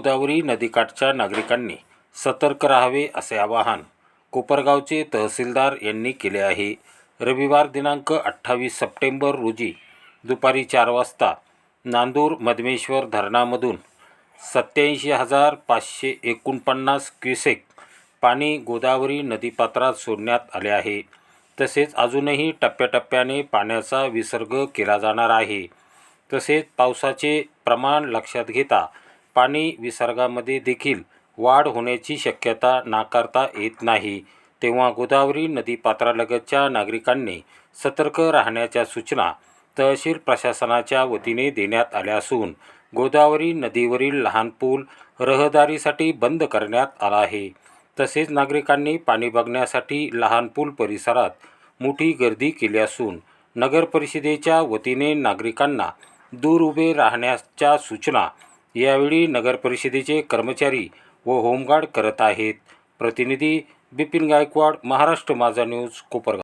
गोदावरी नदीकाठच्या नागरिकांनी सतर्क राहावे असे आवाहन कोपरगावचे तहसीलदार यांनी केले आहे. रविवार दिनांक अठ्ठावीस सप्टेंबर रोजी दुपारी चार वाजता नांदूर मधमेश्वर धरणामधून सत्याऐंशी हजार पाचशे एकोणपन्नास क्युसेक पाणी गोदावरी नदीपात्रात सोडण्यात आले आहे. तसेच अजूनही टप्प्याटप्प्याने पाण्याचा विसर्ग केला जाणार आहे. तसेच पावसाचे प्रमाण लक्षात घेता पाणी विसर्गामध्ये देखील वाढ होण्याची शक्यता नाकारता येत नाही. तेव्हा गोदावरी नदीपात्रालगतच्या नागरिकांनी सतर्क राहण्याच्या सूचना तहसील प्रशासनाच्या वतीने देण्यात आल्या असून गोदावरी नदीवरील लहान पूल रहदारीसाठी बंद करण्यात आला आहे. तसेच नागरिकांनी पाणी बघण्यासाठी लहान पूल परिसरात मोठी गर्दी केली असून नगर परिषदेच्या वतीने नागरिकांना दूर उभे राहण्याच्या सूचना यावेळी नगरपरिषदेचे कर्मचारी व होमगार्ड करत आहेत. प्रतिनिधी बिपिन गायकवाड महाराष्ट्र माझा न्यूज कोपरगाव.